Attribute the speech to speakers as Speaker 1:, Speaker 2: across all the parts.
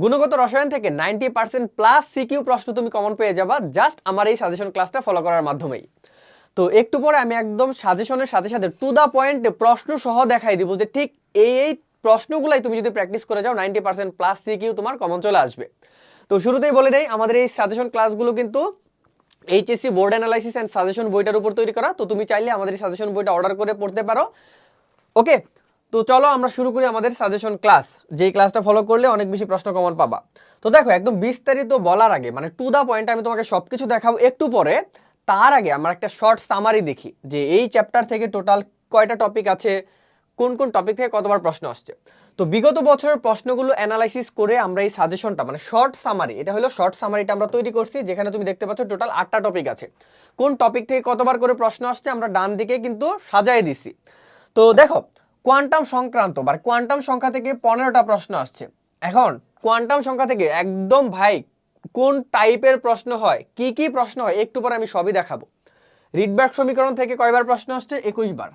Speaker 1: গুণগত রসায়ন থেকে নাইনটি পার্সেন্ট প্লাস সিকিউ প্রশ্ন তুমি কমন পেয়ে যাবা। জাস্ট আমার এই সাজেশন ক্লাসটা ফলো করার মাধ্যমেই। তো একটু পরে আমি একদম সাজেশনের সাথে সাথে টু দ্য পয়েন্ট প্রশ্ন সহ দেখাই দিব যে ঠিক এই এই প্রশ্নগুলাই তুমি যদি প্র্যাকটিস করে যাও, নাইনটি পার্সেন্ট প্লাস সিকিউ তোমার কমন চলে আসবে। তো শুরুতেই বলে দেই, আমাদের এই সাজেশন ক্লাসগুলো কিন্তু HSC board analysis and suggestion বইটার উপর তৈরি করা। তো তুমি চাইলে আমাদের এই সাজেশন বইটা অর্ডার করে পড়তে পারো। ওকে তো চলো আমরা শুরু করি আমাদের সাজেশন ক্লাস যেই ক্লাসটা ফলো করলে অনেক বেশি প্রশ্ন কমন পাবা। তো দেখো, একদম বিস্তারিত বলার আগে মানে টু দা পয়েন্ট আমি তোমাকে সব কিছু দেখাবো একটু পরে। তার আগে আমরা একটা শর্ট সামারি দেখি, যে এই চ্যাপ্টার থেকে টোটাল কয়টা টপিক আছে, কোন কোন টপিক থেকে কতবার প্রশ্ন আসছে। তো বিগত বছরের প্রশ্নগুলো অ্যানালাইসিস করে আমরা এই সাজেশনটা মানে শর্ট সামারি এটা হলো শর্ট সামারিটা আমরা তৈরি করছি, যেখানে তুমি দেখতে পাচ্ছ টোটাল আটটা টপিক আছে। কোন টপিক থেকে কতবার করে প্রশ্ন আসছে, আমরা ডান দিকে কিন্তু সাজায় দিছি। তো দেখো কোয়ান্টাম সংক্রান্ত, বা কোয়ান্টাম সংখ্যা থেকে পনেরোটা প্রশ্ন আসছে। এখন কোয়ান্টাম সংখ্যা থেকে একদম ভাই, কোন টাইপের প্রশ্ন হয়, কি কি প্রশ্ন হয়, একটু পরে আমি সবই দেখাবো। রিডব্যাক সমীকরণ থেকে কয়বার প্রশ্ন আসছে? একুশ বার।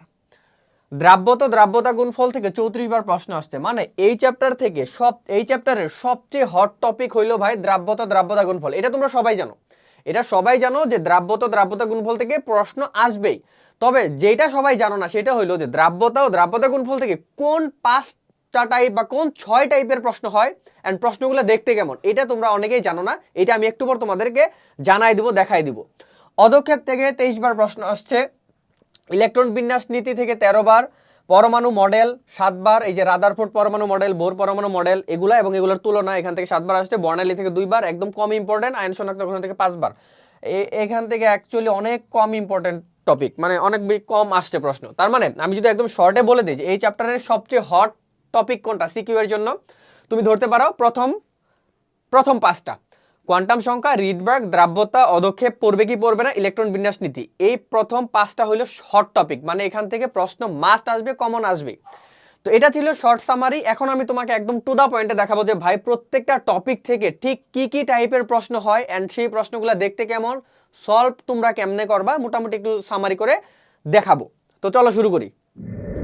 Speaker 1: দ্রাব্যত দ্রাব্যতা গুণফল থেকে চৌত্রিশ বার প্রশ্ন আসছে। মানে এই চ্যাপ্টার থেকে সব, এই চ্যাপ্টারের সবচেয়ে হট টপিক হইল ভাই দ্রাব্যত দ্রাব্যতা গুণফল। এটা তোমরা সবাই জানো। এটা সবাই জানো যে দ্রাব্যত দ্রাব্যতা গুণফল থেকে প্রশ্ন আসবেই। তবে যেটা সবাই জানো না, সেটা হইল যে দ্রাব্যতা ও দ্রাব্যতা গুণফল থেকে কোন পাঁচটা টাইপ বা কোন ছয় টাইপের প্রশ্ন হয় অ্যান্ড প্রশ্নগুলো দেখতে কেমন, এটা তোমরা অনেকেই জানো না, এটা আমি একটু পর তোমাদেরকে জানাই দিব, দেখাই দিব। অদক্ষেপ থেকে তেইশ বার প্রশ্ন আসছে ইলেকট্রন বিন্যাস নীতি থেকে তেরো বার, পরমাণু মডেল সাতবার এই যে রাদারফোর্ড পরমাণু মডেল বোর পরমাণু মডেল এগুলা এবং এগুলোর তুলনা এখান থেকে সাতবার আসছে বর্ণালী থেকে দুইবার একদম কম ইম্পর্টেন্ট আইন শনাক্তকরণ থেকে পাঁচবার এখান থেকে অ্যাকচুয়ালি অনেক কম ইম্পর্টেন্ট টপিক মানে অনেক কম আসছে প্রশ্ন। তার মানে আমি যদি একদম শর্টে বলে দিই যে এই চ্যাপ্টারের সবচেয়ে হট টপিক কোনটা সিকিউ এর জন্য, তুমি ধরতে পারো প্রথম প্রথম পাঁচটা। কোয়ান্টাম সংখ্যা রিডবার্গ দ্রাব্যতা, অদক্ষেপ, পড়বে কি পড়বে না ইলেকট্রন বিন্যাস নীতি। এই প্রথম পাঁচটা হলো শর্ট টপিক মানে এখান থেকে প্রশ্ন মাস্ট আসবে কমন আসবে। তো এটা ছিল শর্ট সামারি এখন আমি তোমাকে একদম টু দা পয়েন্টে দেখাবো যে ভাই প্রত্যেকটা টপিক থেকে ঠিক কি কি টাইপের প্রশ্ন হয় অ্যান্ড সেই প্রশ্নগুলো দেখতে কেমন সলভ তোমরা কেমনে করবা, মোটামুটি একটু সামারি করে দেখাবো। তো চলো শুরু করি।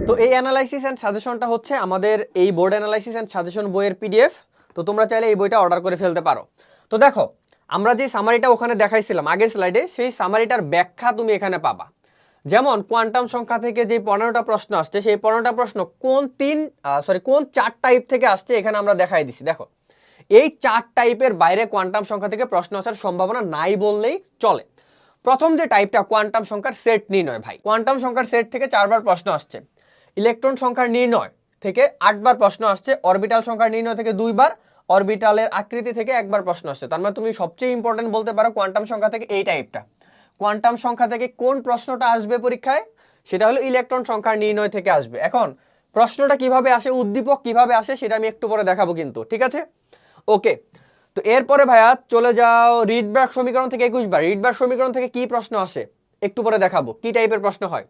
Speaker 1: তো এই অ্যানালাইসিস অ্যান্ড সাজেশনটা হচ্ছে আমাদের এই বোর্ড অ্যানালাইসিস অ্যান্ড সাজেশন বইয়ের পিডিএফ তো তোমরা চাইলে এই বইটা অর্ডার করে ফেলতে পারো। তো দেখো, আমরা যে সামারিটা ওখানে দেখাইছিলাম, আগের স্লাইডে সেই সামারিটার ব্যাখ্যা তুমি এখানে পাবা। যেমন কোয়ান্টাম সংখ্যা থেকে যে পনেরোটা প্রশ্ন আসছে, সেই পনেরোটা প্রশ্ন কোন তিন সরি কোন চার টাইপ থেকে আসছে এখানে আমরা দেখাই দিছি। দেখো, এই চার টাইপের বাইরে কোয়ান্টাম সংখ্যা থেকে প্রশ্ন আসার সম্ভাবনা নাই বললেই চলে। প্রথম যে টাইপটা কোয়ান্টাম সংখ্যার সেট নির্ণয়, ভাই। কোয়ান্টাম সংখ্যার সেট থেকে চারবার প্রশ্ন আসছে। ইলেকট্রন সংখ্যার নির্ণয় থেকে আটবার প্রশ্ন আসছে, অরবিটাল সংখ্যার নির্ণয় থেকে দুইবার, অরবিটালের আকৃতি থেকে একবার প্রশ্ন আসছে। তার মানে তুমি সবচেয়ে ইম্পর্টেন্ট বলতে পারো কোয়ান্টাম সংখ্যা থেকে এই টাইপটা কোয়ান্টাম সংখ্যা থেকে কোন প্রশ্নটা আসবে পরীক্ষায়? সেটা হলো ইলেকট্রন সংখ্যা নির্ণয় থেকে আসবে। এখন, প্রশ্নটা কীভাবে আসে, উদ্দীপক কীভাবে আসে, সেটা আমি একটু পরে দেখাবো কিন্তু, ঠিক আছে? ওকে, তো এরপরে ভাইয়া চলে যাও রিডব্যাক সমীকরণ থেকে একুশ বার। রিডব্যাক সমীকরণ থেকে কি প্রশ্ন আসে? একটু পরে দেখাবো, কি টাইপের প্রশ্ন হয়?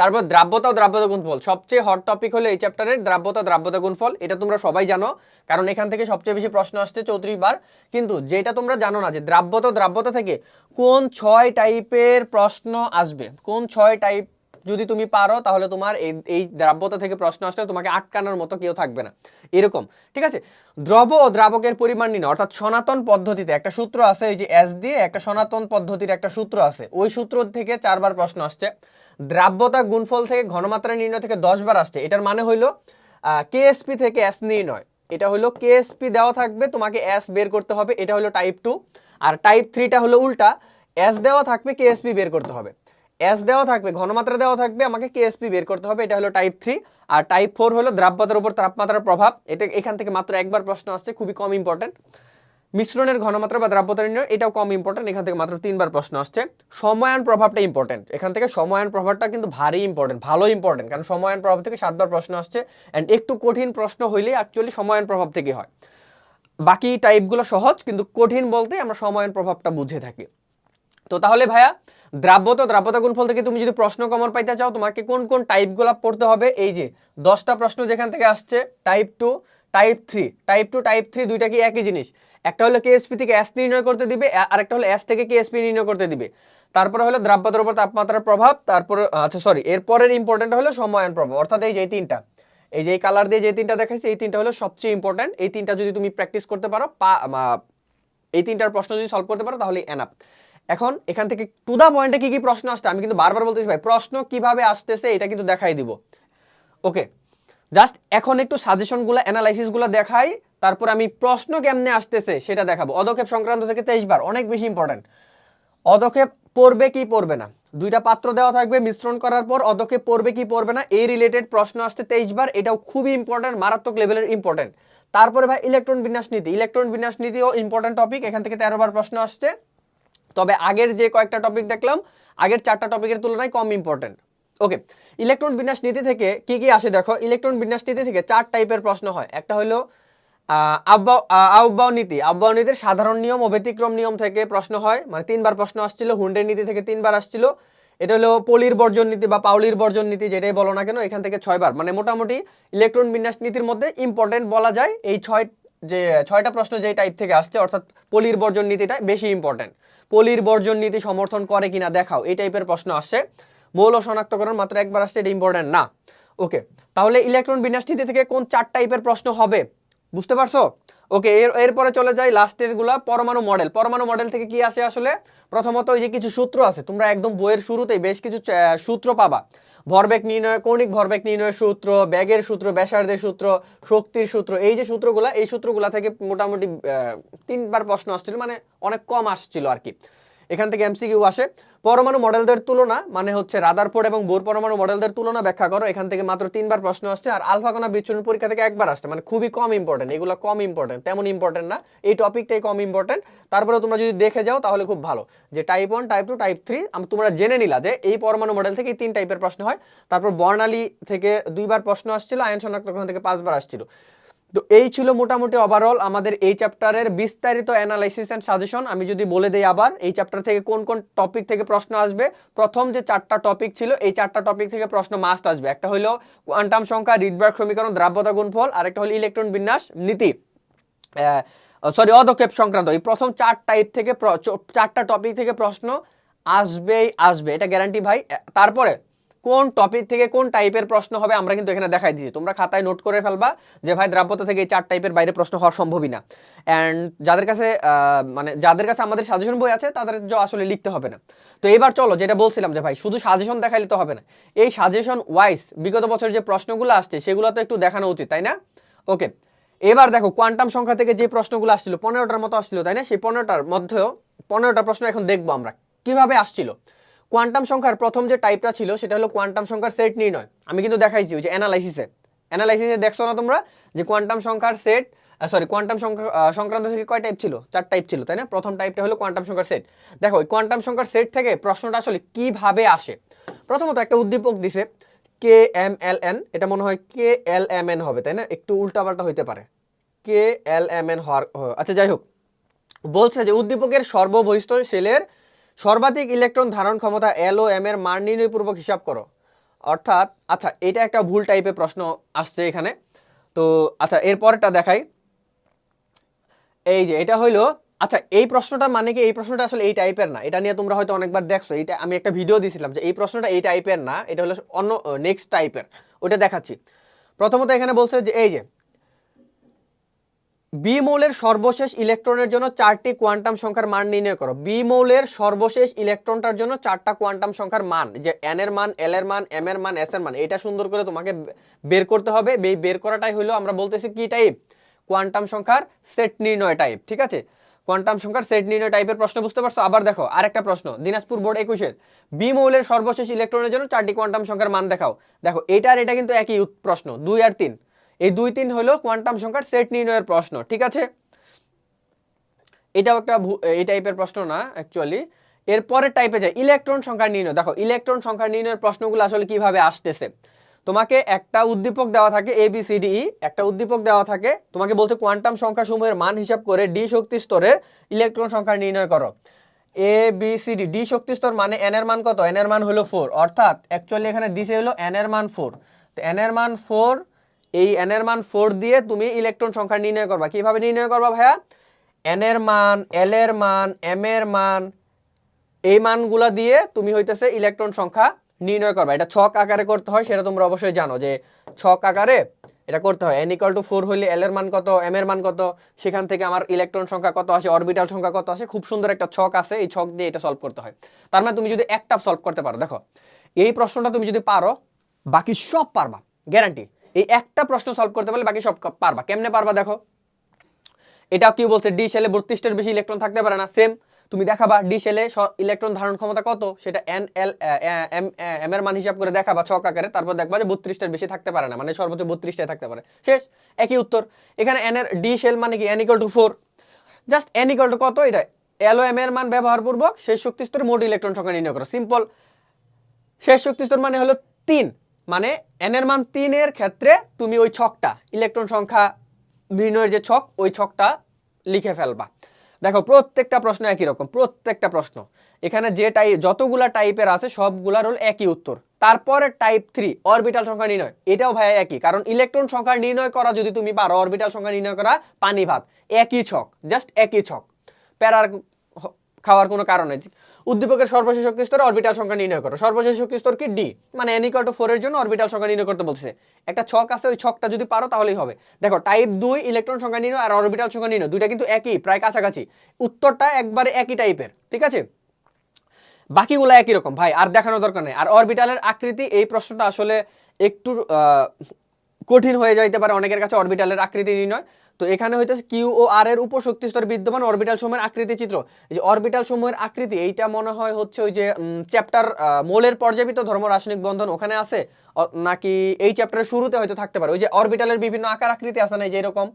Speaker 1: তারপর দ্রাব্যতা ও দ্রাব্যতা গুণফল। সবচেয়ে হট টপিক হলো এই চ্যাপ্টারের দ্রাব্যতা দ্রাব্যতা গুণফল। এটা তোমরা সবাই জানো, কারণ এখান থেকে সবচেয়ে বেশি প্রশ্ন আসছে চৌত্রিশ বার। কিন্তু যেটা তোমরা জানো না যে দ্রাব্যতা দ্রাব্যতা থেকে কোন ছয় টাইপের প্রশ্ন আসবে? কোন ছয় টাইপ যদি তুমি পারো, তাহলে তোমার এই এই দ্রাব্যতা থেকে প্রশ্ন আসলে তোমাকে আটকানোর মতো কেউ থাকবে না। এরকম, ঠিক আছে? দ্রব ও দ্রাবকের পরিমাণ নির্ণয়, অর্থাৎ সনাতন পদ্ধতিতে একটা সূত্র আছে, এই যে এস দিয়ে একটা সনাতন পদ্ধতির একটা সূত্র আছে, ওই সূত্র থেকে চারবার প্রশ্ন আসছে। দ্রাব্যতা গুণফল থেকে ঘনমাত্রা নির্ণয় থেকে দশ বার আসছে, এটার মানে হইল কেএসপি থেকে এস নির্ণয়। এটা হলো কেএসপি দেওয়া থাকবে, তোমাকে এস বের করতে হবে, এটা হলো টাইপ টু আর টাইপ থ্রিটা হলো উল্টা এস দেওয়া থাকবে কেএসপি বের করতে হবে। এস দেওয়া থাকবে, ঘনমাত্রা দেওয়া থাকবে, আমাকে কেএসপি বের করতে হবে, এটা হলো টাইপ থ্রি আর টাইপ ফোর হলো দ্রাব্যতার উপর তাপমাত্রার প্রভাব। এটা এখান থেকে মাত্র একবার প্রশ্ন আসছে, খুবই কম ইম্পর্টেন্ট মিশ্রণের ঘনমাত্রা বা দ্রাব্যতা নির্ণয়, এটাও কম ইম্পর্টেন্ট এখান থেকে মাত্র তিনবার প্রশ্ন আসছে। সময়ায়ন প্রভাবটা ইম্পর্টেন্ট এখান থেকে সময়ায়ন প্রভাবটা কিন্তু ভারী ইম্পর্টেন্ট ভালো ইম্পর্টেন্ট কারণ সময়ায়ন প্রভাব থেকে সাতবার প্রশ্ন আসছে। অ্যান্ড একটু কঠিন প্রশ্ন হইলে অ্যাকচুয়ালি সময়ায়ন প্রভাব থেকে হয়। বাকি টাইপগুলো সহজ, কিন্তু কঠিন বলতে আমরা সময়ায়ন প্রভাবটা বুঝে থাকি। তো তাহলে ভাইয়া দ্রাব্যতা দ্রাব্যতা গুণফল থেকে তুমি যদি প্রশ্ন কমন পাইতে চাও, তোমাকে কোন কোন টাইপগুলো পড়তে হবে? এই যে, দশটা প্রশ্ন যেখান থেকে আসছে type two type three type two type three দুইটা কি একই জিনিস? একটা হলো কেএসপি থেকে এস নির্ণয় করতে দিবে আরেকটা হলো এস থেকে কেএসপি নির্ণয় করতে দিবে। তারপরে হলো দ্রাব্যতার উপর তাপমাত্রার প্রভাব, তারপরে আচ্ছা সরি এরপরের ইম্পর্টেন্ট হলো সময়ায়ন প্রভাব। অর্থাৎ এই যে তিনটা। এই যে, এই কালার দিয়ে যে তিনটা দেখাইছি, এই তিনটা হলো সবচেয়ে ইম্পর্ট্যান্ট এই তিনটা যদি তুমি প্র্যাকটিস করতে পারো, পা এই তিনটার প্রশ্ন যদি সলভ করতে পারো তাহলে এনাফ এখন এখান থেকে টু দা পয়েন্টে কি কি প্রশ্ন আসছে? আমি কিন্তু বারবার বলতেছি ভাই, প্রশ্ন কীভাবে আসতেছে এটা কিন্তু দেখাই দিব। ওকে জাস্ট এখন একটু সাজেশনগুলো অ্যানালাইসিসগুলো দেখাই, তারপর আমি প্রশ্ন কেমনে আসতেছে সেটা দেখাবো। অদক্ষেপ সংক্রান্ত থেকে তেইশ বার, অনেক বেশি ইম্পর্ট্যান্ট অদক্ষেপ পড়বে কি পড়বে না? দুইটা পাত্র দেওয়া থাকবে মিশ্রণ করার পর, অদক্ষেপ পড়বে কি পড়বে না? এই রিলেটেড প্রশ্ন আসছে তেইশ বার, এটাও খুবই ইম্পর্ট্যান্ট মারাত্মক লেভেলের ইম্পর্ট্যান্ট তারপরে ভাই ইলেকট্রন বিন্যাস নীতি। ইলেকট্রন বিন্যাস নীতিও ইম্পর্ট্যান্ট টপিক এখান থেকে তেরো বার প্রশ্ন আসছে। তবে আগের যে কয়েকটা টপিক দেখলাম, আগের চারটা টপিকের তুলনায় কম ইম্পর্ট্যান্ট ওকে ইলেকট্রন বিন্যাস নীতি থেকে কি কি আসে দেখো? ইলেকট্রন বিন্যাস নীতি থেকে চার টাইপের প্রশ্ন হয়। একটা হলো আহ্বা- আহ্বাও নীতি। আহ্বাও নীতির সাধারণ নিয়ম ও ব্যতিক্রম নিয়ম থেকে প্রশ্ন হয় মানে তিনবার প্রশ্ন আসছিল, হুন্ডের নীতি থেকে তিনবার আসছিল। এটা হলো পলির বর্জন নীতি বা পাউলির বর্জন নীতি, যেটাই বলো না কেন, এখান থেকে ছয়বার। মানে মোটামুটি ইলেকট্রন বিন্যাস নীতির মধ্যে ইম্পর্টেন্ট বলা যায়, এই ছয় যে, ছয়টা প্রশ্ন যে টাইপ থেকে আসছে, অর্থাৎ পলির বর্জন নীতিটা বেশি ইম্পর্টেন্ট পলির বর্জন নীতি সমর্থন করে কিনা দেখাও, এই টাইপের প্রশ্ন আসছে। মৌল শনাক্তকরণ মাত্র একবার আসছে, এটা ইম্পর্টেন্ট না। ওকে তাহলে ইলেকট্রন বিন্যাস নীতি থেকে কোন চার টাইপের প্রশ্ন হবে? বুঝতে পারছ? ওকে এর, এরপরে চলে যাই লাস্টেরগুলা, পরমাণু মডেল পরমাণু মডেল থেকে কি আসে আসলে? প্রথমত ওই যে কিছু সূত্র আছে, তোমরা একদম বইয়ের শুরুতেই বেশ কিছু সূত্র পাবা। ভরবেগ নির্ণয়, কৌণিক ভরবেগ নির্ণয় সূত্র, ব্যাগের সূত্র, ব্যাসার্ধের সূত্র, শক্তির সূত্র, এই যে সূত্রগুলা, এই সূত্রগুলো থেকে মোটামুটি তিনবার প্রশ্ন আসছিল মানে অনেক কম আসছিল আর কি। এখান থেকে এমসিকিউ আসে। পরমাণু মডেলদের তুলনা মানে হচ্ছে রাদারফোর্ড এবং বোর পরমাণু মডেলদের তুলনা ব্যাখ্যা করো। এখান থেকে মাত্র তিনবার প্রশ্ন আসছে, আর আলফা কণা বিচ্ছুরণ পরীক্ষা থেকে একবার আসছে মানে খুবই কম ইম্পর্টেন্ট এগুলো কম ইম্পর্টেন্ট তেমন ইম্পর্টেন্ট না। এই টপিকটাই কম ইম্পর্টেন্ট তারপরে তোমরা যদি দেখে যাও, তাহলে খুব ভালো যে type one type two type three তোমরা জেনে নিলা যে এই পরমাণু মডেল থেকে তিন টাইপের প্রশ্ন হয়। তারপর বর্ণালী থেকে দুইবার প্রশ্ন আসছিল, আয়ন শনাক্তকরণ থেকে পাঁচবার আসছিল। তো এই ছিল মোটামুটি ওভারঅল আমাদের এই চ্যাপ্টারের বিস্তারিত অ্যানালাইসিস অ্যান্ড সাজেশন আমি যদি বলে দেই আবার, এই চ্যাপ্টার থেকে কোন কোন টপিক থেকে প্রশ্ন আসবে, প্রথম যে চারটা টপিক ছিল, এই চারটা টপিক থেকে প্রশ্ন মাস্ট আসবে। একটা হলো কোয়ান্টাম সংখ্যা রিডবার্গ সমীকরণ, দ্রাব্যতা গুণফল আর একটা হলো ইলেকট্রন বিন্যাস, নীতি। সরি অদক্ষেপ সংক্রান্ত। এই প্রথম চার টাইপ থেকে চারটা টপিক থেকে প্রশ্ন আসবেই, আসবে। এটা গ্যারান্টি ভাই। তারপরে কোন টপিক থেকে কোন টাইপের প্রশ্ন হবে আমরা কিন্তু এখানে দেখাই দিয়েছি। তোমরা খাতায় নোট করে ফেলবা যে ভাই দ্রাব্যতা থেকে এই চার টাইপের বাইরে প্রশ্ন হওয়া সম্ভবই না। অ্যান্ড যাদের কাছে মানে যাদের কাছে আমাদের সাজেশন বই আছে, তাদের আসলে লিখতে হবে না। তো এবার চলো, যেটা বলছিলাম যে ভাই, শুধু সাজেশন দেখাইলে তো হবে না। এই সাজেশন ওয়াইজ বিগত বছর যে প্রশ্নগুলো আসছে, সেগুলো তো একটু দেখানো উচিত, তাই না? ওকে এবার দেখো কোয়ান্টাম সংখ্যা থেকে যে প্রশ্নগুলো আসছিল, পনেরোটার মতো আসছিল, তাই না? সেই পনেরোটার মধ্যেও, পনেরোটা প্রশ্ন এখন দেখব আমরা। কীভাবে আসছিল? কোয়ান্টাম সংখ্যার প্রথম যে টাইপটা ছিল, সেটা হলো কোয়ান্টাম সংখ্যার সেট নির্ণয়। আমি কিন্তু দেখাইছি ওই যে অ্যানালাইসিসে অ্যানালাইসিসে দেখছ না তোমরা যে কোয়ান্টাম সংখ্যার সেট সরি কোয়ান্টাম সংখ্যা সংক্রান্ত থেকে কয় টাইপ ছিল? চার টাইপ ছিল, তাই না? প্রথম টাইপটা হলো কোয়ান্টাম সংখ্যার সেট। দেখো কোয়ান্টাম সংখ্যার সেট থেকে প্রশ্নটা আসলে কীভাবে আসে? প্রথমত একটা উদ্দীপক দিছে কে এম এল এন এটা মনে হয় কে এল এম এন হবে, তাই না? একটু উল্টাপাল্টা হইতে পারে। কে এল এম এন হওয়ার আচ্ছা যাই হোক। বলছে যে উদ্দীপকের সর্ববহিষ্ঠ সেলের সর্বাধিক ইলেকট্রন ধারণ ক্ষমতা এল ও এম এর মান নির্ণয়পূর্বক হিসাব করো। অর্থাৎ আচ্ছা এটা একটা ভুল টাইপের প্রশ্ন আসছে এখানে। তো আচ্ছা এরপরটা দেখাই। এই যে, এটা হইল আচ্ছা এই প্রশ্নটা মানে কি? এই প্রশ্নটা আসলে এই টাইপের না। এটা নিয়ে তোমরা হয়তো অনেকবার দেখছ। এটা আমি একটা ভিডিও দিয়েছিলাম যে, এই প্রশ্নটা এই টাইপের না, এটা হলো অন্য নেক্সট টাইপের ওটা দেখাচ্ছি। প্রথমত এখানে বলছে যে, এই যে বি মৌলের সর্বশেষ ইলেকট্রনের জন্য চারটি কোয়ান্টাম সংখ্যার মান নির্ণয় করো। বি মৌলের সর্বশেষ ইলেকট্রনটার জন্য চারটা কোয়ান্টাম সংখ্যার মান, যে এন এর মান এল এর মান এম এর মান এস এর মান, এটা সুন্দর করে তোমাকে বের করতে হবে। এই বের করাটাই হলো আমরা বলতেছি কি টাইপ কোয়ান্টাম সংখ্যার সেট নির্ণয় টাইপ ঠিক আছে? কোয়ান্টাম সংখ্যার সেট নির্ণয় টাইপের প্রশ্ন বুঝতে পারছ? আবার দেখো, আরেকটা প্রশ্ন, দিনাজপুর বোর্ড একুশের। বি মৌলের সর্বশেষ ইলেকট্রনের জন্য চারটি কোয়ান্টাম সংখ্যার মান দেখাও। দেখো এটা আর এটা কিন্তু একই প্রশ্ন, দুই আর তিন। এই দুই তিন হলো কোয়ান্টাম সংখ্যার সেট নির্ণয়ের প্রশ্ন, ঠিক আছে? এটাও একটা এই টাইপের প্রশ্ন না অ্যাকচুয়ালি এরপরের টাইপে যায় ইলেকট্রন সংখ্যা নির্ণয়। দেখো, ইলেকট্রন সংখ্যা নির্ণয়ের প্রশ্নগুলো আসলে কীভাবে আসতেছে? তোমাকে একটা উদ্দীপক দেওয়া থাকে এ বি সি ডি একটা উদ্দীপক দেওয়া থাকে, তোমাকে বলছে কোয়ান্টাম সংখ্যা সমূহের মান হিসাব করে ডি শক্তি স্তরের ইলেকট্রন সংখ্যা নির্ণয় করো। A B C D D শক্তি স্তর মানে এন এর মান কত? এন এর মান হলো ফোর অর্থাৎ অ্যাকচুয়ালি এখানে দিছে হলো এন এর মান ফোর তো এন এর মান ফোর এই এন এর মান ফোর দিয়ে তুমি ইলেকট্রন সংখ্যা নির্ণয় করবা। কীভাবে নির্ণয় করবা ভাইয়া? এন এর মান এল এর মান এম এর মান, এই মানগুলা দিয়ে তুমি হইতেছে ইলেকট্রন সংখ্যা নির্ণয় করবা। এটা ছক আকারে করতে হয়, সেটা তোমরা অবশ্যই জানো যে ছক আকারে এটা করতে হয়। এন ইকাল টু ফোর হলে এল এর মান কত এম এর মান কত, সেখান থেকে আমার ইলেকট্রন সংখ্যা কত আসে অরবিটাল সংখ্যা কত আসে, খুব সুন্দর একটা ছক আছে, এই ছক দিয়ে এটা সলভ করতে হয়। তার মানে তুমি যদি একটা সলভ করতে পারো, দেখো, এই প্রশ্নটা তুমি যদি পারো, বাকি সব পারবা গ্যারান্টি এই একটা প্রশ্ন সলভ করতে পারলে বাকি সব পারবা। কেমনে পারবা দেখো? এটা কি বলছে ডি সেলে বত্রিশটার বেশি ইলেকট্রন থাকতে পারে না। সেম তুমি দেখাবা ডি সেলে ইলেকট্রন ধারণ ক্ষমতা কত? সেটা এন এল এম এম এর মান হিসাব করে দেখাবা ছক আকারে, তারপর দেখবা যে বত্রিশটার বেশি থাকতে পারে না মানে সর্বোচ্চ বত্রিশটাই থাকতে পারে। শেষ, একই উত্তর। এখানে এন এর ডি সেল মানে কি? N equal to four just N equal to কত? এটা এল ও এম এর মান ব্যবহারপূর্বক শেষ শক্তি স্তরে মোট ইলেকট্রন সংখ্যা নির্ণয় করো। সিম্পল শেষ শক্তি স্তর মানে হলো তিন। মানে এন এর মান তিনের ক্ষেত্রে তুমি ওই ছকটা, ইলেকট্রন সংখ্যা নির্ণয়ের যে ছক, ওই ছকটা লিখে ফেলবা। দেখো, প্রত্যেকটা প্রশ্ন একই রকম, প্রত্যেকটা প্রশ্ন। এখানে যে টাইপ যতগুলা টাইপের আছে, সবগুলার হল একই উত্তর। তারপরে টাইপ থ্রি, অরবিটাল সংখ্যা নির্ণয়। এটাও ভাই একই, কারণ ইলেকট্রন সংখ্যা নির্ণয় করা যদি তুমি পারো, অরবিটাল সংখ্যা নির্ণয় করা পানি ভাত একই ছক জাস্ট একই ছক। প্যারার খাওয়ার কোনো কারণ নেই। উদ্দীপকের সর্বশেষ শক্তি স্তরে অরবিটাল সংখ্যা নির্ণয় করো। সর্বশেষ শক্তি স্তর কি? ডি মানে এন ইকুয়াল টু ফোর এর জন্য অরবিটাল সংখ্যা নির্ণয় করতে বলছে। একটা ছক আছে, ওই ছকটা যদি পারো তাহলেই হবে। দেখো টাইপ দুই ইলেকট্রন সংখ্যা নির্ণয় আর অরবিটাল সংখ্যা নির্ণয়, দুইটা কিন্তু একই, প্রায় কাছাকাছি। উত্তরটা একবারে একই টাইপের ঠিক আছে? বাকিগুলো একই রকম, ভাই, আর দেখানোর দরকার নেই। আর অরবিটালের আকৃতি, এই প্রশ্নটা আসলে একটু কঠিন হয়ে যাইতে পারে, অনেকের কাছে অরবিটালের আকৃতি নির্ণয়। তো এখানে হইতেছে কিউ ও আর এর উপশক্তি স্তরে বিদ্যমান অরবিটাল সমূহের আকৃতি চিত্র। এই যে অরবিটাল সমূহের আকৃতি, এইটা মনে হয় হচ্ছে ওই যে চ্যাপ্টার মোলের পর্যাপিত ধর্ম রাসায়নিক বন্ধন ওখানে আছে। নাকি এই চ্যাপ্টারের শুরুতে হয়তো থাকতে পারে। ওই যে অরবিটালের বিভিন্ন আকার আকৃতি আছে না, এই যে এরকম।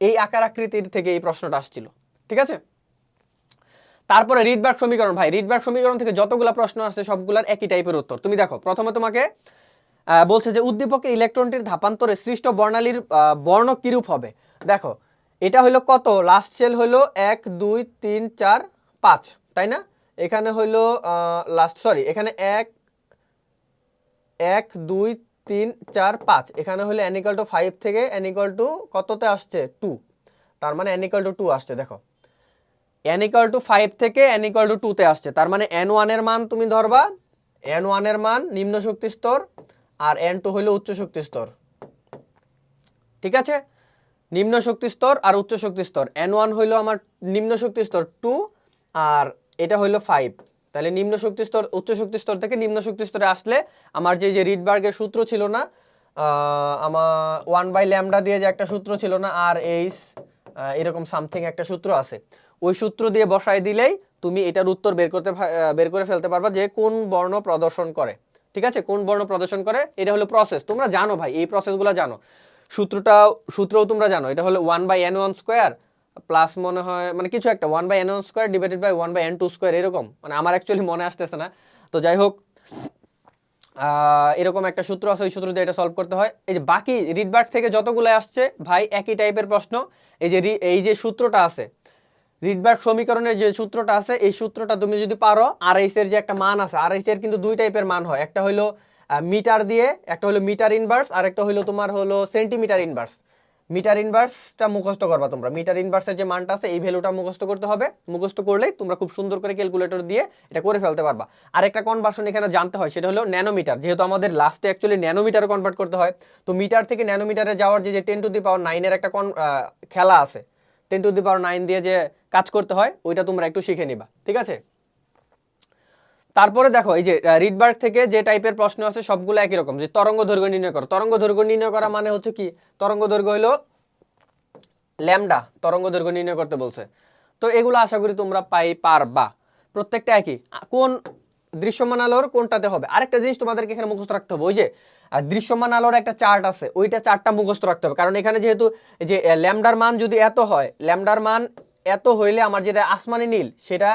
Speaker 1: এই আকার আকৃতির থেকে এই প্রশ্নটা আসছিল। ঠিক আছে? তারপরে রিডবার্গ সমীকরণ। ভাই রিডবার্গ সমীকরণ থেকে যতগুলো প্রশ্ন আসছে, সবগুলার একই টাইপের উত্তর। তুমি দেখো, প্রথমে তোমাকে বলছে যে উদ্দীপকে ইলেকট্রনটির ধাপান্তরে সৃষ্ট বর্ণালীর বর্ণ কিরূপ হবে? দেখো, এটা হলো কত? লাস্ট সেল হলো এক, দুই, তিন, চার, পাঁচ, তাই না? এখানে হইল লাস্ট সরি এখানে এক এক, দুই, তিন, চার, পাঁচ, এখানে হলো অ্যানিকাল টু ফাইভ থেকে অ্যানিকাল টু কততে আসছে? টু তার মানে অ্যানিকাল টু টু আসছে, দেখো। ইকাল টু ফাইভ থেকে ইকাল টু টুতে আসছে, তার মানে এন ওয়ানের মান তুমি ধরবা এন ওয়ানের মান নিম্ন শক্তি স্তর আর এন টু হইল উচ্চ শক্তি স্তর। ঠিক আছে? নিম্ন শক্তি স্তর আর উচ্চ শক্তি স্তর। এন ওয়ান হইল আমার নিম্ন শক্তি স্তর টু আর এটা হইল ফাইভ তাহলে নিম্ন শক্তি স্তর, উচ্চ শক্তি স্তর থেকে নিম্ন শক্তি স্তরে আসলে আমার যে যে রিডবার্গের সূত্র ছিল না আমার ওয়ান বাই ল্যামডা দিয়ে যে একটা সূত্র ছিল না, আর এইচ এরকম সামথিং একটা সূত্র আছে। ওই সূত্র দিয়ে বসায় দিলেই তুমি এটার উত্তর বের করতে বের করে ফেলতে পারবা যে কোন বর্ণ প্রদর্শন করে। ঠিক আছে? কোন বর্ণ প্রদর্শন করে? এটা হলো প্রসেস তোমরা জানো ভাই, এই প্রসেসগুলো জানো। সূত্রটাও সূত্রও তোমরা জানো। এটা হলো one by N one square plus মনে হয় মানে কিছু একটা one by N one square divided by one by N two square এরকম। মানে আমার অ্যাকচুয়ালি মনে আসতেছে না। তো যাই হোক এরকম একটা সূত্র আছে, ওই সূত্র দিয়ে এটা সলভ করতে হয়। এই যে বাকি রিডবার্গ থেকে যতগুলো আসছে, ভাই, একই টাইপের প্রশ্ন। এই যে এই যে সূত্রটা আছে রিডবার্গ সমীকরণের যে সূত্রটা আছে, এই সূত্রটা তুমি যদি পারো আর এর যে একটা মান আছে আর এর কিন্তু দুই টাইপের মান হয়। একটা হলো মিটার দিয়ে, একটা হলো মিটার ইনভার্স আর একটা হলো তোমার হলো সেন্টিমিটার ইনভার্স মিটার ইনভার্সটা মুখস্থ করবা তোমরা। মিটার ইনভার্সের যে মানটা আছে, এই ভ্যালুটা মুখস্থ করতে হবে। মুখস্থ করলেই তোমরা খুব সুন্দর করে ক্যালকুলেটর দিয়ে এটা করে ফেলতে পারবা। আর একটা কনভার্সন এখানে জানতে হয়, সেটা হলো ন্যানোমিটার যেহেতু আমাদের লাস্টে অ্যাকচুয়ালি ন্যানোমিটারে কনভার্ট করতে হয়, তো মিটার থেকে ন্যানোমিটারে যাওয়ার যে টেন টু দি পাওয়ার নাইনের একটা কন খেলা আছে ten to the power nine দিয়ে যে কাজ করতে হয়, ওইটা তোমরা একটু শিখে নিবা, ঠিক আছে? তারপরে দেখো, এই যে রিডবার্গ থেকে যে টাইপের প্রশ্ন আছে, সবগুলো একই রকম, যে তরঙ্গ দৈর্ঘ্য নির্ণয় করো। তরঙ্গ দৈর্ঘ্য নির্ণয় করা মানে হচ্ছে কি? তরঙ্গ দৈর্ঘ্য হলো ল্যামডা, তরঙ্গ দৈর্ঘ্য নির্ণয় করতে বলছে। তো এগুলো আশা করি তোমরা পাই, পারবা। প্রত্যেকটা একই। কোন দৃশ্যমান আলোর কোনটাতে হবে? আরেকটা জিনিস তোমাদেরকে এখানে মুখস্থ রাখতে হবে, ওই যে দৃশ্যমান আলোর একটা চার্ট আছে, ওইটা চার্টটা মুখস্থ রাখতে হবে। কারণ এখানে যেহেতু যে ল্যামডার মান যদি এত হয়, ল্যামডার মান এত হইলে আমার যেটা আসমানি নীল, সেটা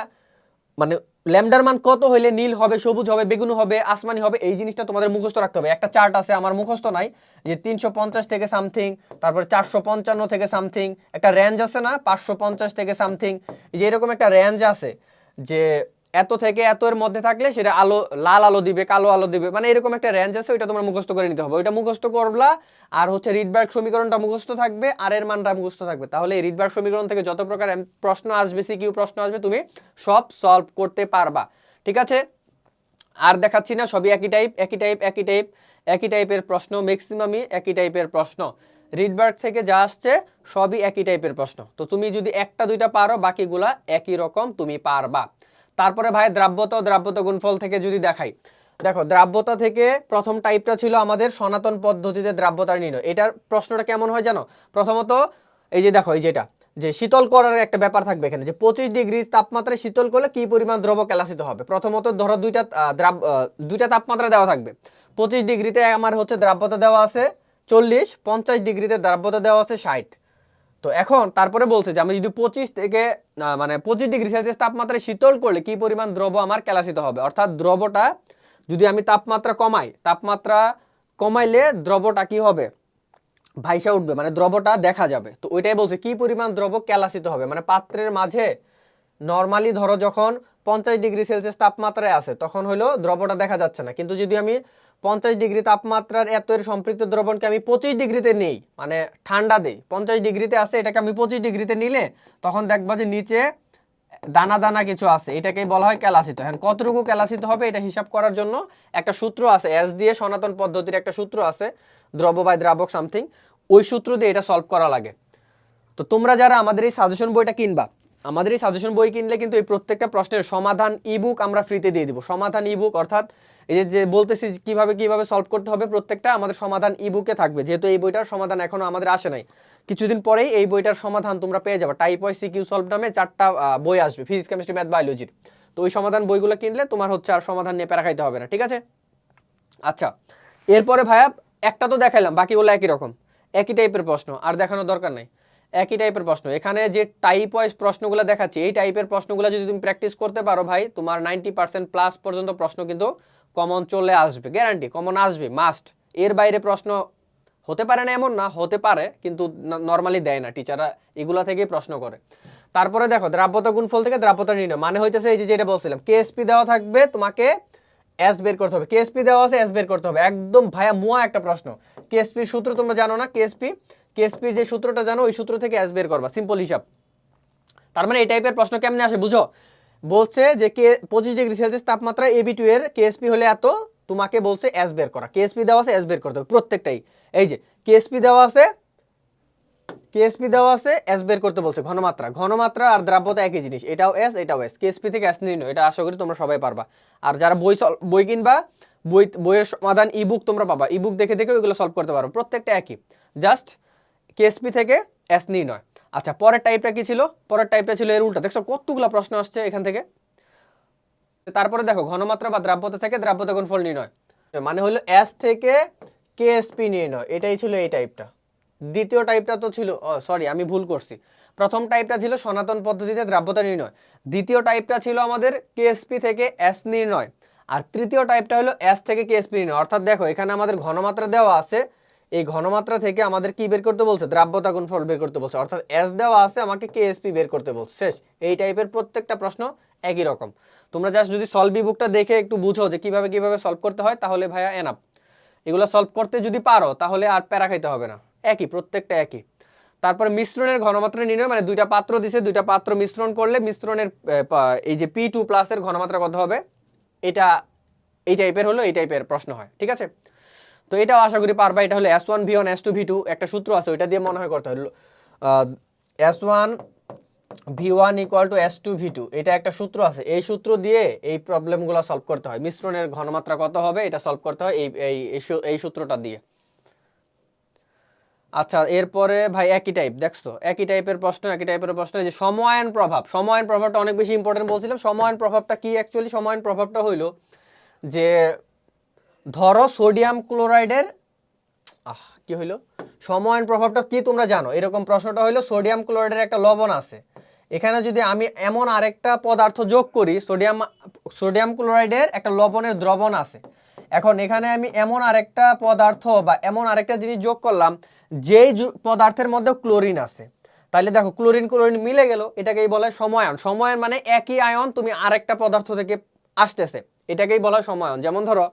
Speaker 1: মানে ল্যামডার মান কত হইলে নীল হবে, সবুজ হবে, বেগুনি হবে, আসমানি হবে, এই জিনিসটা তোমাদের মুখস্থ রাখতে হবে। একটা চার্ট আছে, আমার মুখস্থ নাই, যে তিনশো পঞ্চাশ থেকে সামথিং, তারপর চারশো পঞ্চান্ন থেকে সামথিং, একটা রেঞ্জ আছে না, পাঁচশো পঞ্চাশ থেকে সামথিং যে এরকম একটা রেঞ্জ আছে, যে এত থেকে এত এর মধ্যে থাকলে সেটা আলো, লাল আলো দিবে, কালো আলো দিবে মানে এরকম একটা রেঞ্জ আছে, ওইটা তোমরা মুখস্থ করে নিতে হবে। ওইটা মুখস্থ করলা, আর হচ্ছে রিডবার্গ সমীকরণটা মুখস্থ থাকবে, আর এর মানটা মুখস্থ থাকবে। তাহলে এই রিডবার্গ সমীকরণ থেকে যত প্রকার প্রশ্ন আসবে সিকিউ প্রশ্ন আসবে, তুমি সব সলভ করতে পারবা। ঠিক আছে? আর দেখাচ্ছি না, সবই একই টাইপ একই টাইপ একই টাইপ একই টাইপের প্রশ্ন ম্যাক্সিমামই একই টাইপের প্রশ্ন। রিডবার্গ থেকে যা আসছে, সবই একই টাইপের প্রশ্ন। তো তুমি যদি একটা, দুইটা পারো, বাকিগুলা একই রকম তুমি পারবা। তারপরে ভাই দ্রাব্যতা দ্রাব্যতা গুণফল থেকে যদি দেখাই, দেখো দ্রাব্যতা থেকে প্রথম টাইপটা ছিল আমাদের সনাতন পদ্ধতিতে দ্রাব্যতা নির্ণয়। এটার প্রশ্নটা কেমন হয় জানো? প্রথমত এই যে দেখো, এই যেটা, যে শীতল করার একটা ব্যাপার থাকবে এখানে, যে পঁচিশ ডিগ্রি তাপমাত্রায় শীতল করলে কি পরিমাণ দ্রব কেলাসিত হবে? প্রথমত ধরো দুইটা দ্রাব দুইটা তাপমাত্রা দেওয়া থাকবে। পঁচিশ ডিগ্রিতে আমার হচ্ছে দ্রাব্যতা দেওয়া আছে চল্লিশ, পঞ্চাশ ডিগ্রিতে দ্রাব্যতা দেওয়া আছে ষাট। তো এখন তারপরে বলছে যে আমি যদি পঁচিশ থেকে মানে পঁচিশ ডিগ্রি সেলসিয়াস তাপমাত্রায় শীতল করলে কি পরিমাণ দ্রব আমার কেলাসিত হবে? অর্থাৎ দ্রবটা যদি আমি তাপমাত্রা কমাই, তাপমাত্রা কমাইলে দ্রবটা কি হবে? ভাইসা উঠবে মানে দ্রবটা দেখা যাবে। তো ওইটাই বলছে, কি পরিমাণ দ্রব ক্যালাসিত হবে? মানে পাত্রের মাঝে নর্মালি ধরো যখন পঞ্চাশ ডিগ্রি সেলসিয়াস তাপমাত্রায় আছে, তখন হলো দ্রবটা দেখা যাচ্ছে না। কিন্তু যদি আমি পঞ্চাশ ডিগ্রি তাপমাত্রার এর সম্পৃক্ত দ্রবণকে আমি পঁচিশ ডিগ্রিতে নেই মানে ঠান্ডা দেই। পঞ্চাশ ডিগ্রিতে আছে, এটাকে আমি পঁচিশ ডিগ্রিতে নিলে তখন দেখবা যে নিচে দানা দানা কিছু আছে। এটাকেই বলা হয় ক্যালাসিত। এখন কতটুকু ক্যালাসিত হবে এটা হিসাব করার জন্য একটা সূত্র আছে এস দিয়ে সনাতন পদ্ধতির একটা সূত্র আছে, দ্রব বাই দ্রাবক সামথিং। ওই সূত্র দিয়ে এটা সলভ করা লাগে। তো তোমরা যারা আমাদের এই সাজেশন বইটা কিনবা, আমাদের এই সাজেশন বই কিনলে কিন্তু এই প্রত্যেকটা প্রশ্নের সমাধান ইবুক আমরা ফ্রিতে দিয়ে দিব। সমাধান ইবুক অর্থাৎ এই যে- যে বলতেছি কীভাবে কীভাবে সলভ করতে হবে প্রত্যেকটা আমাদের সমাধান ইবুকে থাকবে। যেহেতু এই বইটার সমাধান এখনও আমাদের আসে নাই। কিছুদিন পরেই এই বইটার সমাধান তোমরা পেয়ে যাবে। টাইপ ওয়াই সিকিউ সলভ নামে চারটা বই আসবে ফিজিক্স কেমিস্ট্রি ম্যাথ বায়োলজির তো ওই সমাধান বইগুলো কিনলে তোমার হচ্ছে আর সমাধান নিয়ে প্যারা খাইতে হবে না, ঠিক আছে? আচ্ছা এরপরে ভাইয়া একটা তো দেখাইলাম, বাকিগুলো একই রকম। একই টাইপের প্রশ্ন, আর দেখানোর দরকার নাই। একই টাইপের প্রশ্ন। এখানে যে টাইপ ওয়াইজ প্রশ্নগুলো দেখাচ্ছি, এই টাইপের প্রশ্নগুলো যদি তুমি প্র্যাকটিস করতে পারো ভাই, তোমার নাইনটি পার্সেন্ট প্লাস পর্যন্ত প্রশ্ন কিন্তু কমন চলে আসবে গ্যারান্টি কমন আসবে মাস্ট এর বাইরে প্রশ্ন হতে পারে না এমন না, হতে পারে, কিন্তু নর্মালি দেয় না টিচাররা এগুলা থেকেই প্রশ্ন করে। তারপরে দেখো, দ্রাব্যতা গুণফল থেকে দ্রাব্যতা নির্ণয় মানে হইতেছে এই যে যেটা বলছিলাম কেএসপি দেওয়া থাকবে তোমাকে এস বের করতে হবে। কেএসপি দেওয়া আছে এস বের করতে হবে। একদম ভায়া মুয়া একটা প্রশ্ন। কেএসপির সূত্র তোমরা জানো না কেএসপি কেএসপির যে সূত্রটা জানো, ওই সূত্র থেকে অ্যাস বের করবা। সিম্পল হিসাব। তার মানে এই টাইপের প্রশ্ন কেমনে আসে, বুঝো? বলছে যে কে, পঁচিশ ডিগ্রি সেলসিয়াস তাপমাত্রা এবি টু এর কেএসপি হলে এত, তোমাকে বলছে অ্যাস বের করা। কেএসপি দেওয়া আছে এস বের করতে হবে। প্রত্যেকটাই। এই যে, কেএসপি দেওয়া আছে, কেএসপি দেওয়া আছে এস বের করতে বলছে। ঘনমাত্রা। ঘনমাত্রা আর দ্রাব্যতা একই জিনিস। এটাও এস এটাও এস কেএসপি থেকে এস নিয়ে এটা আশা করি তোমরা সবাই পারবা। আর যারা বই বই কিনবা, বই, বইয়ের সমাধান ইবুক তোমরা পাবা। ইবুক দেখে দেখে ওইগুলো সলভ করতে পারো। প্রত্যেকটা একই। জাস্ট কেএসপি থেকে এস নির্ণয়। আচ্ছা পরের টাইপটা কি ছিল? পরের টাইপটা ছিল এর উল্টা। দেখছ, কতগুলো প্রশ্ন আসছে এখান থেকে? তারপরে দেখো, ঘনমাত্রা বা দ্রাব্যতা থেকে দ্রাব্যতা গুণফল নির্ণয়। মানে হলো এস থেকে কেএসপি নির্ণয়। এটাই ছিল এই টাইপটা দ্বিতীয় টাইপটা তো ছিল সরি আমি ভুল করছি। প্রথম টাইপটা ছিল সনাতন পদ্ধতিতে দ্রাব্যতা নির্ণয়। দ্বিতীয় টাইপটা ছিল আমাদের কেএসপি থেকে এস নির্ণয়। আর তৃতীয় টাইপটা হলো এস থেকে কেএসপি নির্ণয়। অর্থাৎ দেখো, এখানে আমাদের ঘনমাত্রা দেওয়া আছে এই ঘনমাত্রা থেকে আমাদের কি বের করতে বলছে? দ্রাব্যতা গুণফল বের করতে বলছে। অর্থাৎ এস দেওয়া আছে আমাকে কেএসপি বের করতে বলছে। শেষ। এই টাইপের প্রত্যেকটা প্রশ্ন একই রকম। তোমরা জাস্ট যদি সলভ বুকটা দেখে একটু বুঝো যে কীভাবে কীভাবে সলভ করতে হয়, তাহলে ভাইয়া এনাপ এগুলো সলভ করতে যদি পারো, তাহলে আর প্যারা খাইতে হবে না। একই, প্রত্যেকটা একই। তারপর মিশ্রণের ঘনমাত্রা নির্ণয় মানে দুইটা পাত্র দিছে, দুইটা পাত্র মিশ্রণ করলে মিশ্রণের এই যে পি টু প্লাসের ঘনমাত্রা কত হবে? এটা, এই টাইপের হলো, এই টাইপের প্রশ্ন হয়। ঠিক আছে? তো এটাও আশা করি পারবা। এটা হলো S one V one S two V two একটা সূত্র আছে, ওইটা দিয়ে মনে হয় করতে হয়। S one V one equal to S two V two এটা একটা সূত্র আছে। এই সূত্র দিয়ে এই প্রবলেমগুলো সলভ করতে হয়। মিশ্রণের ঘনমাত্রা কত হবে, এটা সলভ করতে হয় এই এই এই সূত্রটা দিয়ে। আচ্ছা এরপরে ভাই একই টাইপ দেখছ? একই টাইপের প্রশ্ন, একই টাইপের প্রশ্ন। যে সময়ায়ন প্রভাব, সময়ায়ন প্রভাবটা অনেক বেশি ইম্পর্টেন্ট বলছিলাম। সময়ায়ন প্রভাবটা কি অ্যাকচুয়ালি সময়ায়ন প্রভাবটা হইল যে ধরো সোডিয়াম ক্লোরাইডের, আহ, কি হইল? সময়ায়ন প্রভাবটা কি তোমরা জানো? এরকম প্রশ্নটা হইল, সোডিয়াম ক্লোরাইডের একটা লবণ আছে। এখানে যদি আমি এমন আরেকটা পদার্থ যোগ করি, সোডিয়াম সোডিয়াম ক্লোরাইডের একটা লবণের দ্রবণ আছে। এখন এখানে আমি এমন আরেকটা পদার্থ বা এমন আরেকটা জিনিস যোগ করলাম, যেই পদার্থের মধ্যে ক্লোরিন আছে। তাহলে দেখো, ক্লোরিন ক্লোরিন মিলে গেল, এটাকেই বলা সময়ায়ন। সময়ায়ন মানে একই আয়ন তুমি আরেকটা পদার্থ থেকে আসতেছে, এটাকেই বলা সময়ায়ন। যেমন ধরো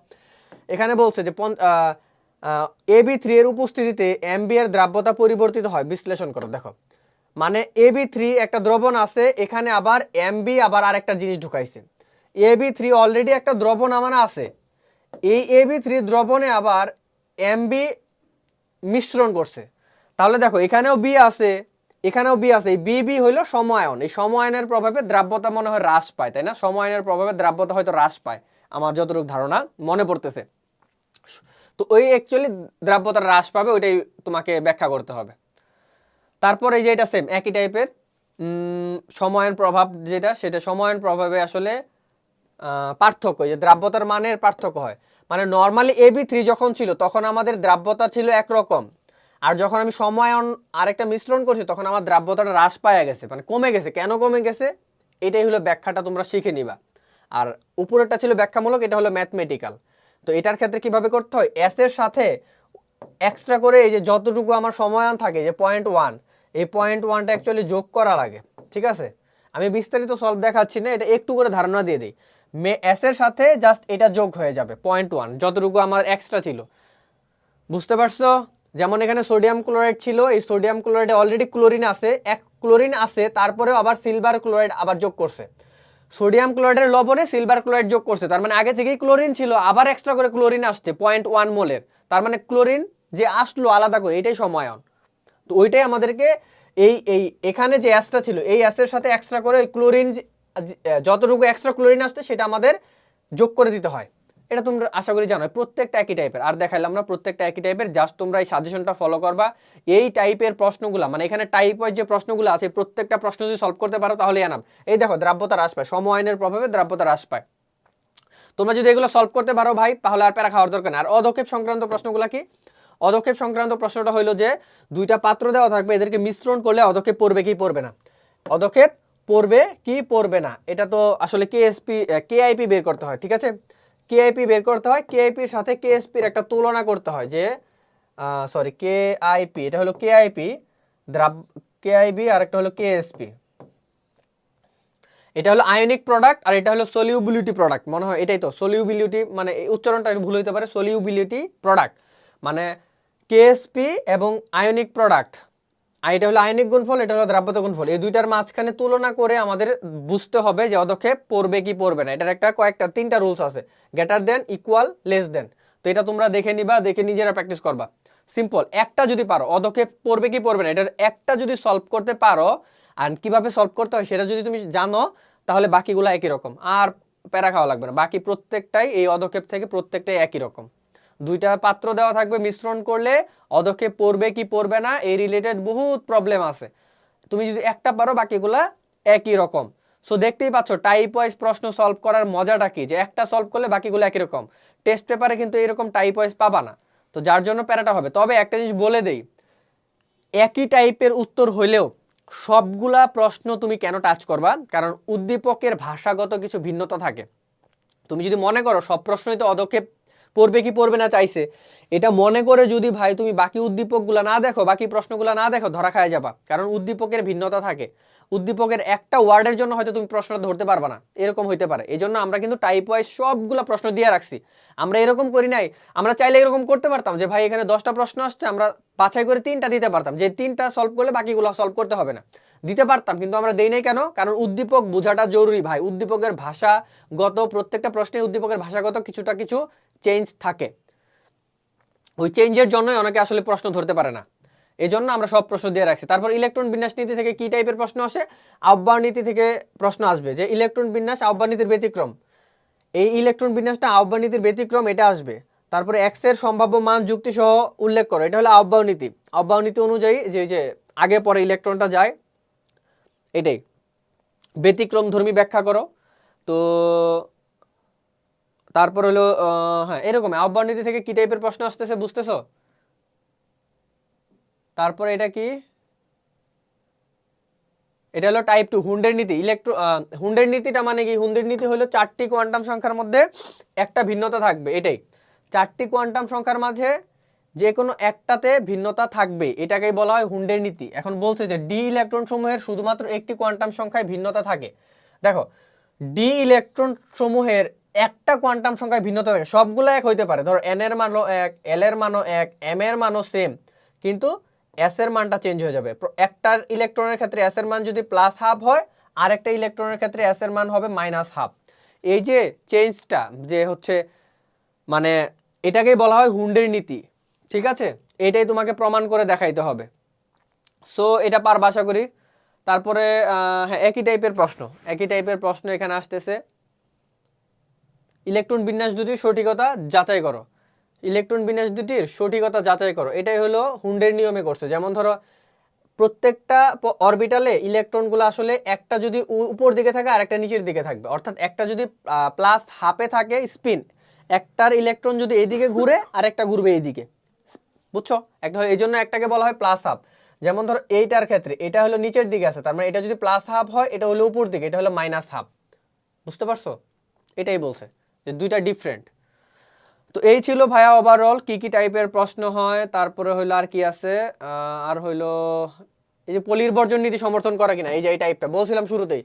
Speaker 1: এখানে বলছে যে এবি থ্রি এর উপস্থিতিতে এর দ্রাব্যতা পরিবর্তিত হয়। বিশ্লেষণ করো, দেখো। মানে এ বি থ্রি একটা দ্রবণ আছে, এখানে আবার এমবি আবার আরেকটা জিনিস ঢুকাইছে। এ বি থ্রি অলরেডি একটা দ্রবণ আমার আছে। এই এ বি থ্রি দ্রবণে আবার এমবি মিশ্রণ করছে। তাহলে দেখো, এখানেও বি আছে, এখানেও বি আছে। এই বি বি হইল সমায়ন এই সমায়নের প্রভাবে দ্রাব্যতা মনে হয় হ্রাস পায়, তাই না? সমায়নের প্রভাবে দ্রাব্যতা হয়তো হ্রাস পায়। আমার যতটুকু ধারণা মনে পড়তেছে। তো ওই অ্যাকচুয়ালি দ্রাব্যতা হ্রাস পাবে, ওইটাই তোমাকে ব্যাখ্যা করতে হবে। তারপর এই যে এটা সেম একই টাইপের সমায়ন প্রভাব যেটা, সেটা সমায়ন প্রভাবে আসলে পার্থক্য যে দ্রাব্যতার মানের পার্থক্য হয়। মানে নর্মালি এবি থ্রি যখন ছিল, তখন আমাদের দ্রাব্যতা ছিল একরকম। আর যখন আমি সময়ন আরেকটা মিশ্রণ করছি, তখন আমার দ্রাব্যতাটা হ্রাস পাওয়া গেছে। মানে কমে গেছে। কেন কমে গেছে? এটাই হলো ব্যাখ্যাটা তোমরা শিখে নিবা। আর উপরেরটা ছিল ব্যাখ্যামূলক, এটা হলো ম্যাথমেটিক্যাল তো এটার ক্ষেত্রে কীভাবে করতে হয়? এস এর সাথে এক্সট্রা করে এই যে যতটুকু আমার সমায়ন থাকে, যে পয়েন্ট ওয়ান এই পয়েন্ট ওয়ানটা অ্যাকচুয়ালি যোগ করা লাগে, ঠিক আছে? আমি বিস্তারিত সলভ দেখাচ্ছি না, এটা একটু করে ধারণা দিয়ে দিই। মে এস এর সাথে জাস্ট এটা যোগ হয়ে যাবে পয়েন্ট ওয়ান যতটুকু আমার এক্সট্রা ছিল। বুঝতে পারছ? যেমন এখানে সোডিয়াম ক্লোরাইড ছিল, এই সোডিয়াম ক্লোরাইডে অলরেডি ক্লোরিন আছে, এক ক্লোরিন আছে, তারপরেও আবার সিলভার ক্লোরাইড আবার যোগ করছে। সোডিয়াম ক্লোরাইডের লবণে সিলভার ক্লোরাইড যোগ করছে। তার মানে আগে থেকেই ক্লোরিন ছিল, আবার এক্সট্রা করে ক্লোরিন আসছে পয়েন্ট ওয়ান মোলের। তার মানে ক্লোরিন যে আসলো আলাদা করে, এটাই সময়ন তো ওইটাই আমাদেরকে এই এই, এখানে যে অ্যাসটা ছিল, এই অ্যাসের সাথে এক্সট্রা করে ওই ক্লোরিন যতটুকু এক্সট্রা ক্লোরিন আসছে, সেটা আমাদের যোগ করে দিতে হয়। এটা তোমরা আশা করি জানো, প্রত্যেকটা একই টাইপের আর দেখাইলাম না, প্রত্যেকটা একই টাইপের জাস্ট তোমরা এই সাজেশনটা ফলো করবা। এই টাইপের প্রশ্নগুলো মানে এখানে টাইপ ওয়াইজ যে প্রশ্নগুলো আছে, প্রত্যেকটা প্রশ্ন যদি সলভ করতে পারো তাহলে এনাম। এই দেখো, দ্রাব্যতা হ্রাস পায় সময়ের প্রভাবে দ্রাব্যতা হ্রাস পায়। তোমরা যদি এগুলো সলভ করতে পারো ভাই, তাহলে আর প্যারা খাওয়ার দরকার নেই। আর অধক্ষেপ সংক্রান্ত প্রশ্নগুলো কি? অধক্ষেপ সংক্রান্ত প্রশ্নটা হলো যে, দুইটা পাত্র দেওয়া থাকবে, এদেরকে মিশ্রণ করলে অধক্ষেপ পড়বে কি পড়বে না? অধক্ষেপ পড়বে কি পড়বে না? এটা তো আসলে কেএসপি কেআইপি বের করতে হয়, ঠিক আছে? কেআইপি বের করতে হয় কেআইপির সাথে কেএসপির একটা তুলনা করতে হয় যে সরি কেআইপি এটা হলো কেআইপি দ্রাব কেআইবি আর একটা হলো কেএসপি এটা হলো আয়নিক প্রোডাক্ট আর এটা হলো সলিউবিলিটি প্রোডাক্ট মনে হয় এটাই তো সলিউবিলিটি মানে উচ্চারণটা ভুল হতে পারে সলিউবিলিটি প্রোডাক্ট মানে কেএসপি এবং আয়নিক প্রোডাক্ট আর এটা হলো আয়নিক গুণফল, এটা হলো দ্রাব্যতা গুণফল। এই দুইটার মাঝখানে তুলনা করে আমাদের বুঝতে হবে যে অদক্ষেপ পড়বে কি পড়বে না। এটার একটা কয়েকটা, তিনটা রুলস আছে। Greater than equal less than তো এটা তোমরা দেখে নিবা, দেখে নিজেরা প্র্যাকটিস করবা। সিম্পল একটা যদি পারো অদক্ষেপ পড়বে কি পড়বে না, এটার একটা যদি সলভ করতে পারো আর কীভাবে সলভ করতে হয় সেটা যদি তুমি জানো, তাহলে বাকিগুলো একই রকম। আর প্যারা খাওয়া লাগবে না। বাকি প্রত্যেকটাই এই অদক্ষেপ থেকে প্রত্যেকটাই একই রকম। দুইটা পাত্র দেওয়া থাকবে মিশ্রণ করলে অদক্ষেপ পড়বে কি পড়বে না, এই রিলেটেড বহুত প্রবলেম আছে। তুমি যদি একটা পারো, বাকিগুলা একই রকম। সো দেখতেই পাচ্ছ টাইপ ওয়াইজ প্রশ্ন সলভ করার মজাটা কি? যে একটা সলভ করলে বাকিগুলো একই রকম। টেস্ট পেপারে কিন্তু এরকম টাইপ ওয়াইজ পাবা না। তো যার জন্য প্যারাটা হবে। তবে একটা জিনিস বলে দেই, একই টাইপের উত্তর হইলেও সবগুলা প্রশ্ন তুমি কেন টাচ করবা? কারণ উদ্দীপকের ভাষাগত কিছু ভিন্নতা থাকে। তুমি যদি মনে করো সব প্রশ্নই তো অদক্ষেপ পড়বে কি পড়বে না চাইছে। এটা মনে করে যদি ভাই তুমি বাকি উদ্দীপকগুলো না দেখো, বাকি প্রশ্নগুলো না দেখো, ধরা খায় যাবা। কারণ উদ্দীপকের ভিন্নতা থাকে। উদ্দীপকের একটা ওয়ার্ডের জন্য হয়তো তুমি প্রশ্নটা ধরতে পারবা না। এরকম হইতে পারে। এই জন্য আমরা কিন্তু টাইপ ওয়াইজ সবগুলো প্রশ্ন দিয়ে রাখছি। আমরা এরকম করি নাই। আমরা চাইলে এরকম করতে পারতাম যে, ভাই, এখানে দশটা প্রশ্ন আসছে, আমরা বাছাই করে তিনটা দিতে পারতাম। যে তিনটা সলভ করলে বাকিগুলো সলভ করতে হবে না। দিতে পারতাম, কিন্তু আমরা দেই নাই কেন? কারণ উদ্দীপক বোঝাটা জরুরি ভাই। উদ্দীপকের ভাষাগত প্রত্যেকটা প্রশ্নে উদ্দীপকের ভাষাগত কিছুটা কিছু চেঞ্জ থাকে। ওই চেঞ্জের জন্যই অনেকে আসলে প্রশ্ন ধরতে পারে না। এই জন্য আমরা সব প্রশ্ন দিয়ে রাখছি। তারপর ইলেকট্রন বিন্যাস নীতি থেকে কি টাইপের প্রশ্ন আসে? আহ্বান নীতি থেকে প্রশ্ন আসবে যে ইলেকট্রন বিন্যাস আহ্বান নীতির ব্যতিক্রম। এই ইলেকট্রন বিন্যাসটা আহ্বান নীতির ব্যতিক্রম, এটা আসবে। তারপরে এক্সের সম্ভাব্য মান যুক্তি সহ উল্লেখ করো। এটা হলো আহ্বান নীতি। আহ্বান নীতি অনুযায়ী যে যে আগে পরে ইলেকট্রনটা যায়, এটাই। ব্যতিক্রম ধর্মী ব্যাখ্যা করো। তো তারপর হলো হ্যাঁ এরকম, আহ্বান নীতি থেকে কি টাইপের প্রশ্ন আসতেছে বুঝতেছো? তারপর এটা কি? এটা হলো টাইপ টু হুন্ডের নীতি ইলেকট্রো হুন্ডের নীতিটা মানে কি? হুন্ডের নীতি হলো চারটি কোয়ান্টাম সংখ্যার মধ্যে একটা ভিন্নতা থাকবে, এটাই। চারটি কোয়ান্টাম সংখ্যার মাঝে যে কোনো একটাতে ভিন্নতা থাকবে, এটাকেই বলা হয় হুন্ডের নীতি। এখন বলছে যে ডি ইলেকট্রন সমূহের শুধুমাত্র একটি কোয়ান্টাম সংখ্যায় ভিন্নতা থাকে। দেখো ডি ইলেকট্রন সমূহের একটা কোয়ান্টাম সংখ্যায় ভিন্নতা থাকে, সবগুলো এক হইতে পারে। ধরো এন এর মানও এক এল এর মানও এক এম এর মানও সেম কিন্তু এস এর মানটা চেঞ্জ হয়ে যাবে। একটার ইলেকট্রনের ক্ষেত্রে এস এর মান যদি প্লাস হাফ হয় আর একটা ইলেকট্রনের ক্ষেত্রে এস এর মান হবে মাইনাস হাফ এই যে চেঞ্জটা যে হচ্ছে মানে এটাকেই বলা হয় হুন্ডের নীতি, ঠিক আছে? এটাই তোমাকে প্রমাণ করে দেখাইতে হবে। সো এটা পারবা আশা করি। তারপরে হ্যাঁ একই টাইপের প্রশ্ন। একই টাইপের প্রশ্ন এখানে আসতেছে। ইলেকট্রন বিন্যাস দুটির সঠিকতা যাচাই করো। ইলেকট্রন বিন্যাস দুটির সঠিকতা যাচাই করো। এটাই হলো হুন্ডের নিয়মে করছে। যেমন ধরো, প্রত্যেকটা অরবিটালে ইলেকট্রনগুলো আসলে একটা যদি উপর দিকে থাকে আর একটা নিচের দিকে থাকবে। অর্থাৎ একটা যদি প্লাস হাফে থাকে স্পিন একটার ইলেকট্রন যদি এইদিকে ঘুরে আর একটা ঘুরবে এইদিকে। বুঝছ? একটা এই জন্য একটাকে বলা হয় প্লাস হাফ যেমন ধরো, এইটার ক্ষেত্রে, এটা হলো নিচের দিকে আছে, তার মানে এটা যদি প্লাস হাফ হয়, এটা হলো উপর দিকে, এটা হলো মাইনাস হাফ বুঝতে পারছ? এটাই বলছে। যে দুইটা ডিফারেন্ট তো এই ছিল ভাইয়া ওভারঅল কি কি টাইপের প্রশ্ন হয়, তারপরে হইল আর কি আছে আর হইল এই যে পলির নীতি সমর্থন করা কিনা, এই যে এই টাইপটা বলছিলাম শুরুতেই।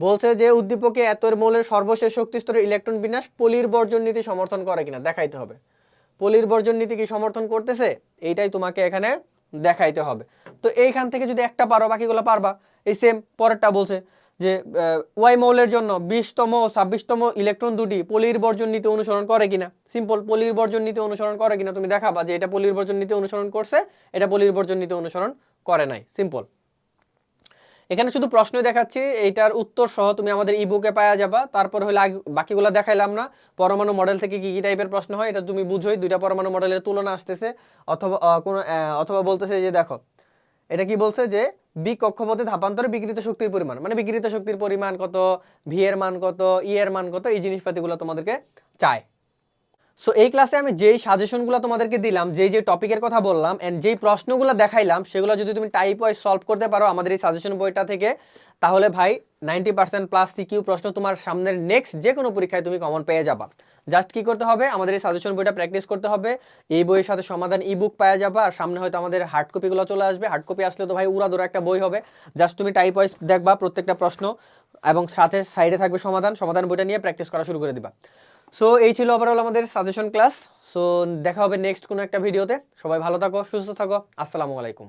Speaker 1: বলছে যে উদ্দীপকে এতর মৌলের সর্বশেষ শক্তি স্তরের ইলেকট্রন বিন্যাস পলির বর্জন নীতি সমর্থন করে কিনা, দেখাইতে হবে। পলির বর্জন নীতি কি সমর্থন করতেছে? এইটাই তোমাকে এখানে দেখাইতে হবে। তো এইখান থেকে যদি একটা পারো, বাকিগুলো পারবা। এই সেম পরেরটা বলছে। যে ওয়াই মৌলের জন্য বিশতম ও ছাব্বিশতম ইলেকট্রন দুটি পলির বর্জন নীতি অনুসরণ করে কিনা? সিম্পল পলির বর্জন নীতি অনুসরণ করে কিনা তুমি দেখাবা যে এটা পলির বর্জন নীতি অনুসরণ করছে, এটা পলির বর্জন নীতি অনুসরণ করে নাই। সিম্পল এখানে শুধু প্রশ্নই দেখাচ্ছি, এইটার উত্তর সহ তুমি আমাদের ইবুকে পাওয়া যাবা। তারপর হলে বাকিগুলো দেখাইলাম না। পরমাণু মডেল থেকে কি কি টাইপের প্রশ্ন হয় এটা তুমি বুঝোই, দুইটা পরমাণু মডেলের তুলনা আসতেছে। অথবা কোনো অথবা বলতেছে যে দেখো, এটা কি বলছে যে বি কক্ষপথে ধাপান্তরে বিকৃত শক্তির পরিমাণ। মানে বিকৃত শক্তির পরিমাণ কত? ভি এর মান কত? ই এর মান কত? এই জিনিসপাতিগুলো তোমাদেরকে চায় সো এই ক্লাসে আমি যেই সাজেশনগুলো তোমাদেরকে দিলাম, যেই যে টপিকের কথা বললাম এন্ড যেই প্রশ্নগুলো দেখাইলাম, সেগুলো যদি তুমি টাইপ ওয়াইজ সলভ করতে পারো আমাদের এই সাজেশন বইটা থেকে, তাহলে ভাই নাইনটি পার্সেন্ট প্লাস সিকিউ প্রশ্ন তোমার সামনের নেক্সট যে কোনো পরীক্ষায় তুমি কমন পেয়ে যাবা। জাস্ট কি করতে হবে? আমাদের এই সাজেশন বইটা প্র্যাকটিস করতে হবে। এই বইয়ের সাথে সমাধান ই বুক পাওয়া যাবে, আর সামনে হয়তো আমাদের হার্ড কপিগুলো চলে আসবে। হার্ড কপি আসলে তো ভাই উড়াদোড়া একটা বই হবে। জাস্ট তুমি টাইপ ওয়াইজ দেখবা প্রত্যেকটা প্রশ্ন, এবং সাথে সাইডে থাকবে সমাধান। সমাধান বইটা নিয়ে প্র্যাকটিস করা শুরু করে দিবা। সো এই ছিল ওভারঅল আমাদের সাজেশন ক্লাস সো দেখা হবে নেক্সট কোনো একটা ভিডিওতে সবাই ভালো থাকো, সুস্থ থাকো। আসসালামু আলাইকুম।